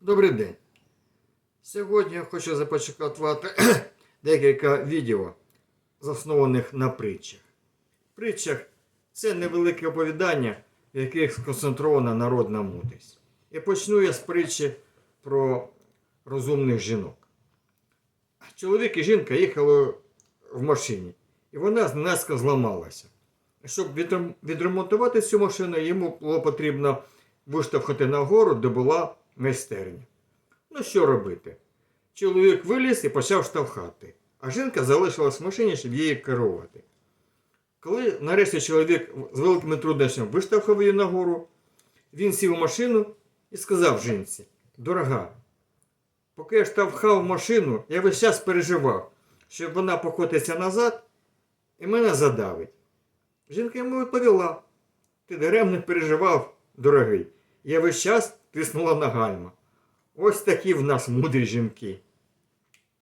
Добрий день. Сьогодні я хочу започаткувати декілька відео, заснованих на притчах. Притчах це невелике оповідання, в яких сконцентрована народна мудрість. І почну я з притчі про розумних жінок. Чоловік і жінка їхали в машині, і вона зненацька зламалася. Щоб відремонтувати цю машину, йому було потрібно виштовхати на гору, де була майстерня. Ну що робити? Чоловік виліз і почав штовхати, а жінка залишилась в машині, щоб її керувати. Коли нарешті чоловік з великими труднощами виштовхав її нагору, він сів у машину і сказав жінці: Дорога, поки я штовхав машину, я весь час переживав, що вона покотиться назад і мене задавить. Жінка йому відповіла: Ти даремно переживав, дорогий. Я весь час тиснула на гальма. Ось такі в нас мудрі жінки.